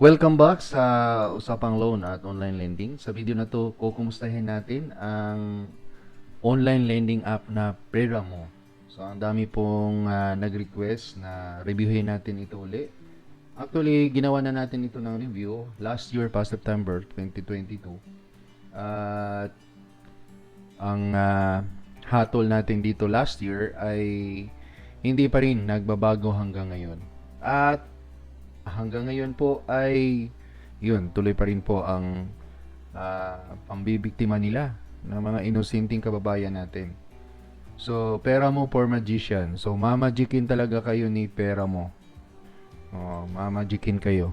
Welcome back sa Usapang Loan at Online Lending. Sa video na to, kukumustahin natin ang online lending app na Peramo. So, ang dami pong ah, nag-request na reviewin natin ito uli. Actually, ginawa na natin ito ng review last year pa September 2022. At ang ah, hatol natin dito last year ay hindi pa rin nagbabago hanggang ngayon. At hanggang ngayon po ay yun, tuloy pa rin po ang ah, pambibiktima nila ng mga inosenteng kababayan natin. So, pera mo for magician. So, mamagikin talaga kayo ni pera mo. Oh, mamagikin kayo.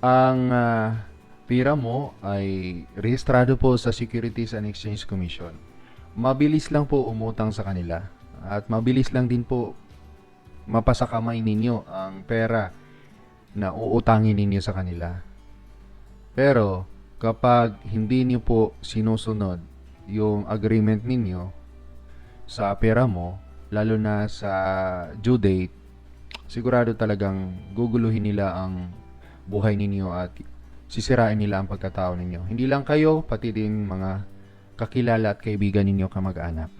Ang ah, pera mo ay rehistrado po sa Securities and Exchange Commission. Mabilis lang po umutang sa kanila at mabilis lang din po mapasa kamay ninyo ang pera na uutangin ninyo sa kanila. Pero kapag hindi niyo po sinusunod yung agreement ninyo sa pera mo, lalo na sa due date, sigurado talagang guguluhin nila ang buhay ninyo at sisirain nila ang pagkatao ninyo. Hindi lang kayo, pati din mga kakilala at kaibigan ninyo kamag-anak.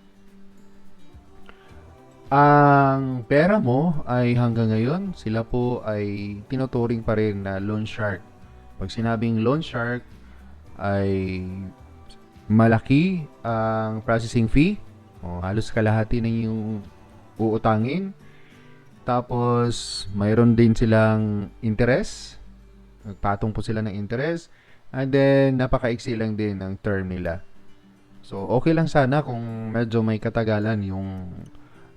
Ang pera mo ay hanggang ngayon, sila po ay tinuturing pa rin na loan shark. Pag sinabing loan shark, ay malaki ang processing fee. O, halos kalahati na yung uutangin. Tapos, mayroon din silang interest. Nagpatong po sila ng interest. And then, napakaiksi lang din ang term nila. So, okay lang sana kung medyo may katagalan yung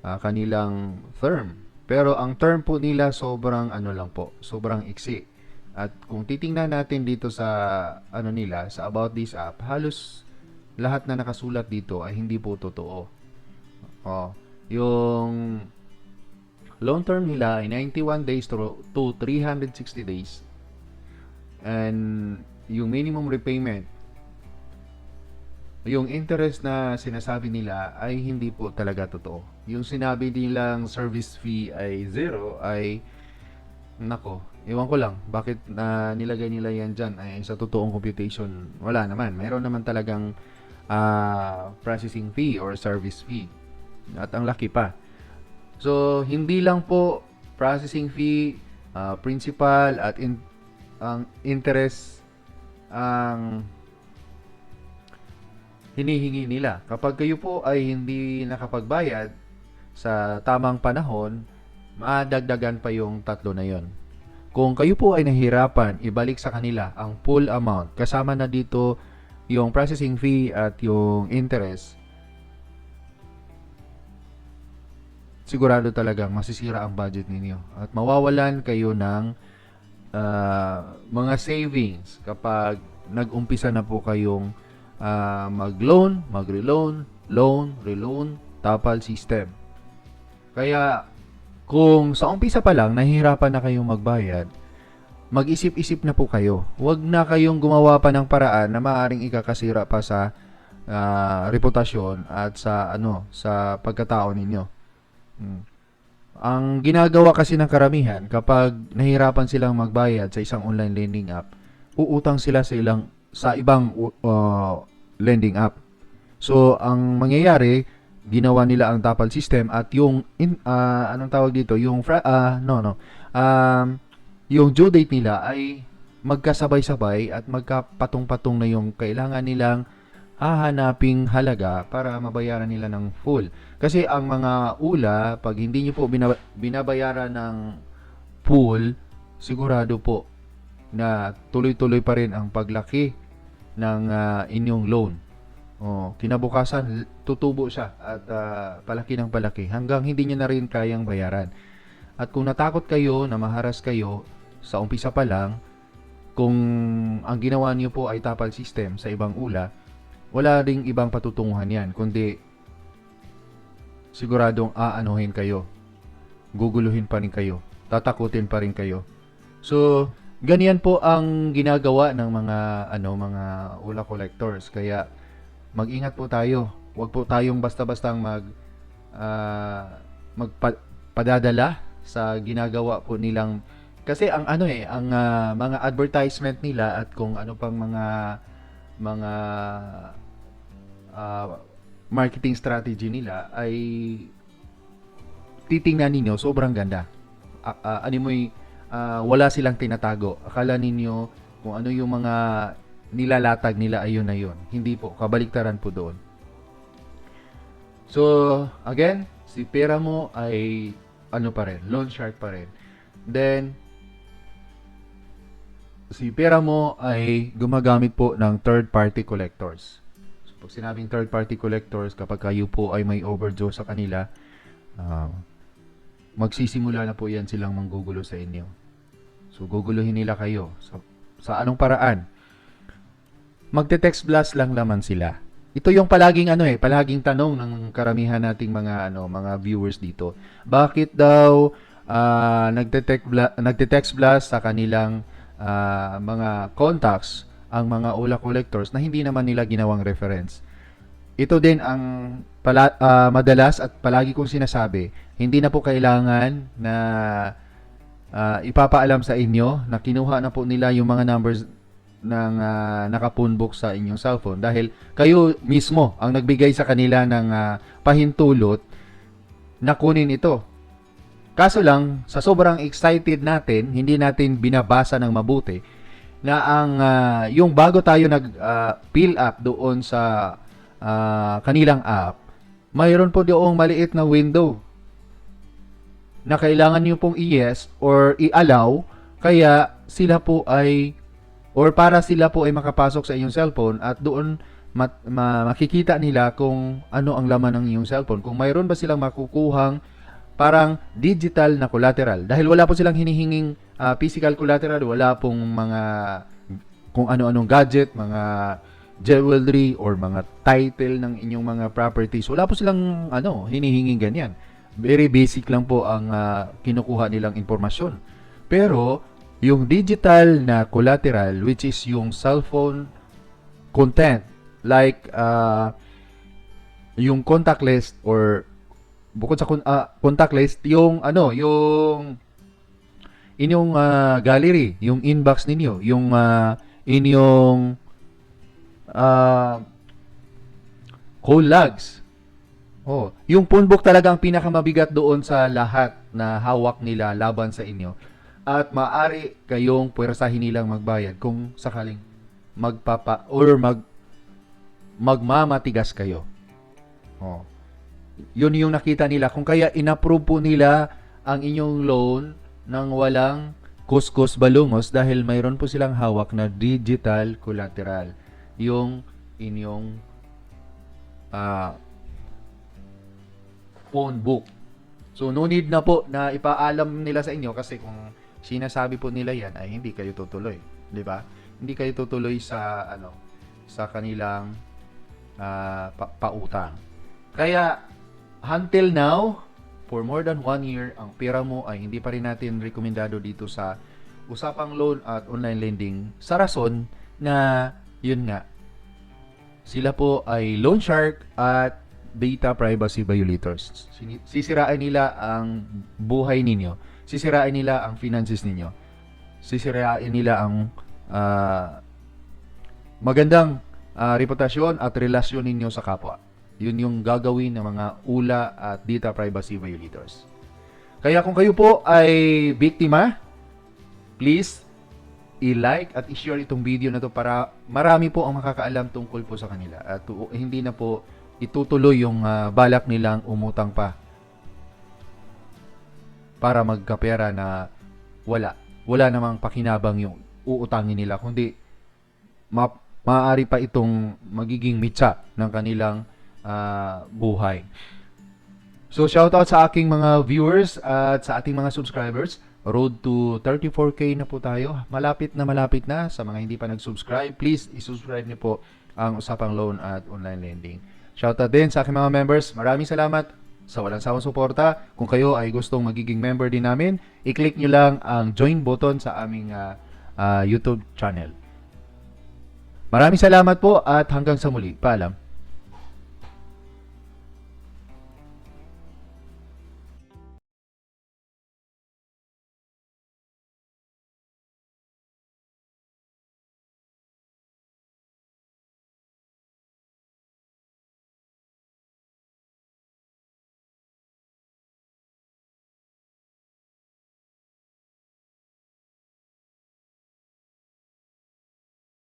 ah, kanilang term. Pero ang term po nila sobrang ano lang po, sobrang iksi. At kung titingnan natin dito sa ano nila, sa about this app, halos lahat na nakasulat dito ay hindi po totoo. Oh, yung loan term nila ay 91 days to, to 360 days. And yung minimum repayment yung interest na sinasabi nila ay hindi po talaga totoo. Yung sinabi nilang service fee ay zero ay nako, ewan ko lang bakit na nilagay nila yan dyan ay sa totoong computation wala naman. Mayroon naman talagang ah, processing fee or service fee. At ang laki pa. So, hindi lang po processing fee, ah, principal at in- ang interest ang hinihingi nila. Kapag kayo po ay hindi nakapagbayad sa tamang panahon, madagdagan pa yung tatlo na yon. Kung kayo po ay nahirapan, ibalik sa kanila ang full amount. Kasama na dito yung processing fee at yung interest. Sigurado talagang masisira ang budget ninyo. At mawawalan kayo ng ah, mga savings kapag nag-umpisa na po kayong ah, mag-loan, mag-reloan, loan, reloan, tapal system. Kaya kung sa umpisa pa lang nahihirapan na kayong magbayad, mag-isip-isip na po kayo. Huwag na kayong gumawa pa ng paraan na maaaring ikakasira pa sa ah, reputasyon at sa ano sa pagkatao ninyo. Hmm. Ang ginagawa kasi ng karamihan kapag nahirapan silang magbayad sa isang online lending app, uutang sila sa ilang sa ibang uh, lending app. So, ang mangyayari, ginawa nila ang tapal system at yung in, ah, anong tawag dito, yung fra- ah, no no. Um, yung due date nila ay magkasabay-sabay at magkapatong-patong na yung kailangan nilang hahanaping halaga para mabayaran nila ng full. Kasi ang mga ula, pag hindi nyo po binab- binabayaran ng full, sigurado po na tuloy-tuloy pa rin ang paglaki ng ah, inyong loan. Oh, kinabukasan tutubo siya at ah, palaki ng palaki hanggang hindi niya na rin kayang bayaran. At kung natakot kayo na maharas kayo sa umpisa pa lang, kung ang ginawa niyo po ay tapal system sa ibang ula, wala ring ibang patutunguhan yan, kundi siguradong aanuhin kayo. Guguluhin pa rin kayo. Tatakutin pa rin kayo. So, ganyan po ang ginagawa ng mga ano mga ula collectors. Kaya mag-ingat po tayo. Huwag po tayong basta-bastang mag ah, magpadadala sa ginagawa po nilang Kasi ang ano eh, ang ah, mga advertisement nila at kung ano pang mga mga ah, marketing strategy nila ay titingnan ninyo sobrang ganda. A- ah, ano mo wala silang tinatago. Akala ninyo kung ano yung mga nilalatag nila ayun na yun. Hindi po, kabaliktaran po doon. So, again, si pera mo ay ano pa rin, loan shark pa rin. Then, si pera mo ay gumagamit po ng third party collectors. So, pag sinabing third party collectors, kapag kayo po ay may overdose sa kanila, ah, magsisimula na po yan silang manggugulo sa inyo. So, guguluhin nila kayo. Sa, sa anong paraan? Magte-text blast lang naman sila. Ito yung palaging ano eh, palaging tanong ng karamihan nating mga ano, mga viewers dito. Bakit daw ah, nagte-text bla- nagte-text blast sa kanilang ah, mga contacts ang mga Ola collectors na hindi naman nila ginawang reference? Ito din ang pala, ah, madalas at palagi kong sinasabi, hindi na po kailangan na ah, ipapaalam sa inyo na kinuha na po nila yung mga numbers ng uh, nakapunbook sa inyong cellphone dahil kayo mismo ang nagbigay sa kanila ng ah, pahintulot na kunin ito. Kaso lang, sa sobrang excited natin, hindi natin binabasa ng mabuti na ang ah, yung bago tayo nag ah, fill up doon sa ah, kanilang app, mayroon po doong maliit na window na kailangan niyo pong i-yes or i-allow kaya sila po ay or para sila po ay makapasok sa inyong cellphone at doon mat, ma- makikita nila kung ano ang laman ng inyong cellphone. Kung mayroon ba silang makukuhang parang digital na collateral. Dahil wala po silang hinihinging ah, physical collateral, wala pong mga kung ano-anong gadget, mga jewelry or mga title ng inyong mga properties. Wala po silang ano, hinihinging ganyan. Very basic lang po ang ah, kinukuha nilang impormasyon. Pero yung digital na collateral which is yung cellphone content like uh, yung contact list or bukod sa con- ah, contact list yung ano yung inyong ah, gallery yung inbox ninyo yung ah, inyong uh, call logs oh yung phone book talaga ang pinakamabigat doon sa lahat na hawak nila laban sa inyo at maaari kayong puwersahin nilang magbayad kung sakaling magpapa or mag magmamatigas kayo. Oh. Yun yung nakita nila kung kaya inapprove po nila ang inyong loan nang walang kuskus balungos dahil mayroon po silang hawak na digital collateral yung inyong ah phone book. So no need na po na ipaalam nila sa inyo kasi kung sinasabi po nila yan ay hindi kayo tutuloy, 'di ba? Hindi kayo tutuloy sa ano sa kanilang ah, pa- pautang. Kaya until now, for more than one year, ang pera mo ay hindi pa rin natin rekomendado dito sa usapang loan at online lending sa rason na yun nga sila po ay loan shark at data privacy violators. Sisirain nila ang buhay ninyo. Sisirain nila ang finances ninyo. Sisirain nila ang ah, magandang ah, reputasyon at relasyon ninyo sa kapwa. Yun yung gagawin ng mga ula at data privacy violators. Kaya kung kayo po ay biktima, please i-like at i-share itong video na to para marami po ang makakaalam tungkol po sa kanila at hindi na po itutuloy yung ah, balak nilang umutang pa para magkapera na wala. Wala namang pakinabang yung uutangin nila kundi ma- maaari pa itong magiging mitsa ng kanilang ah, buhay. So shoutout sa aking mga viewers at sa ating mga subscribers. Road to 34k na po tayo. Malapit na malapit na sa mga hindi pa nag-subscribe. Please i-subscribe niyo po ang Usapang Loan at Online Lending. Shoutout din sa aking mga members. Maraming salamat sa walang sawang suporta. Kung kayo ay gustong magiging member din namin, i-click nyo lang ang join button sa aming ah, ah, YouTube channel. Maraming salamat po at hanggang sa muli. Paalam.